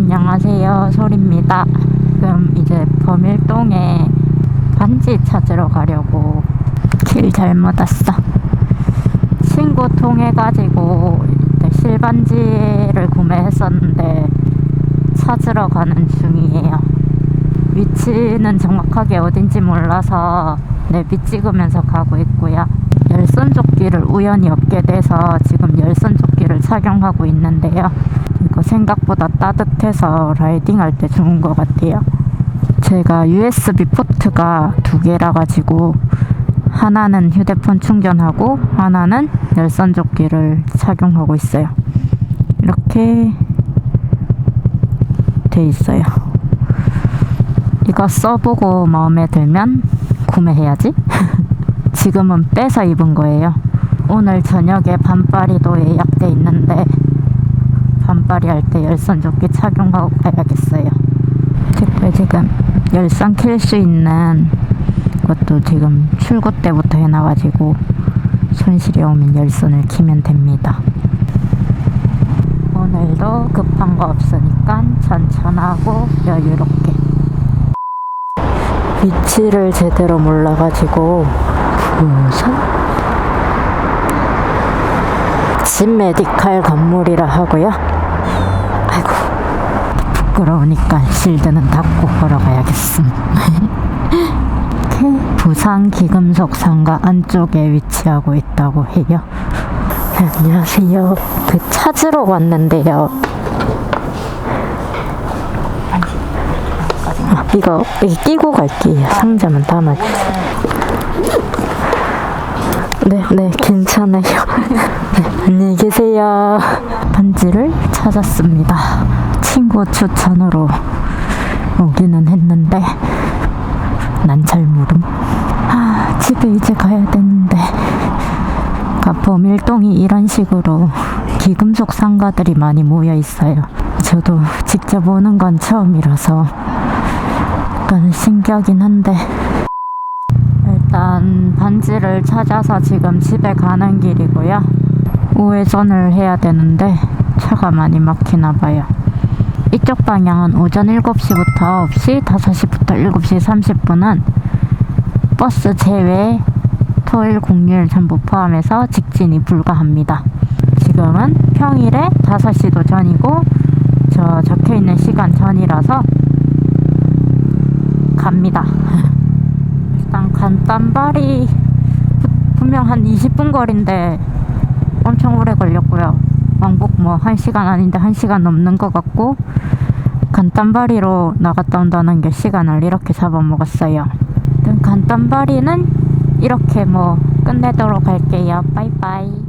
안녕하세요. 소리입니다. 지금 이제 범일동에 반지 찾으러 가려고 길 잘못 왔어. 친구 통해가지고 실반지를 구매했었는데 찾으러 가는 중이에요. 위치는 정확하게 어딘지 몰라서 내비 찍으면서 가고 있고요. 열선조끼를 우연히 얻게 돼서 지금 열선조끼를 착용하고 있는데요. 이거 생각보다 따뜻해서 라이딩할 때 좋은 것 같아요. 제가 USB 포트가 두 개라 가지고 하나는 휴대폰 충전하고 하나는 열선 조끼를 착용하고 있어요. 이렇게 돼 있어요. 이거 써보고 마음에 들면 구매해야지. 지금은 빼서 입은 거예요. 오늘 저녁에 반파리도 예약돼 있는데 반파리 할때 열선 조끼 착용하고 가야겠어요. 그리고 지금 열선 킬 수 있는 것도 지금 출고 때부터 해놔가지고 손실이 오면 열선을 키면 됩니다. 오늘도 급한 거 없으니까 천천하고 여유롭게 위치를 제대로 몰라가지고 우선 진 메디칼 건물이라 하고요. 아이고 부끄러우니까 실드는 닫고 걸어가야겠음. 이렇게 부산 기금속 상가 안쪽에 위치하고 있다고 해요. 네, 안녕하세요. 그 찾으러 왔는데요. 아, 이거 끼고 갈게요. 상자만 담아주세요. 네, 네, 괜찮아요. 네, 안녕히 계세요. 반지를 찾았습니다. 친구 추천으로 오기는 했는데 난 잘 모름. 아, 집에 이제 가야 되는데. 그러니까 범일동이 이런 식으로 기금속 상가들이 많이 모여 있어요. 저도 직접 오는 건 처음이라서 약간 신기하긴 한데 일단 반지를 찾아서 지금 집에 가는 길이고요. 우회전을 해야 되는데 차가 많이 막히나 봐요. 이쪽 방향은 오전 7시부터 9시, 5시부터 7시 30분은 버스 제외 토일 공휴일 전부 포함해서 직진이 불가합니다. 지금은 평일에 5시도 전이고 저 적혀 있는 시간 전이라서 갑니다. 일단 간단발이 부- 분명 한 20분 거리인데 엄청 오래 걸렸고요. 왕복 뭐 1시간 아닌데 1시간 넘는 것 같고 간단바리로 나갔다 온다는 게 시간을 이렇게 잡아먹었어요. 간단바리는 이렇게 뭐 끝내도록 할게요. 빠이빠이.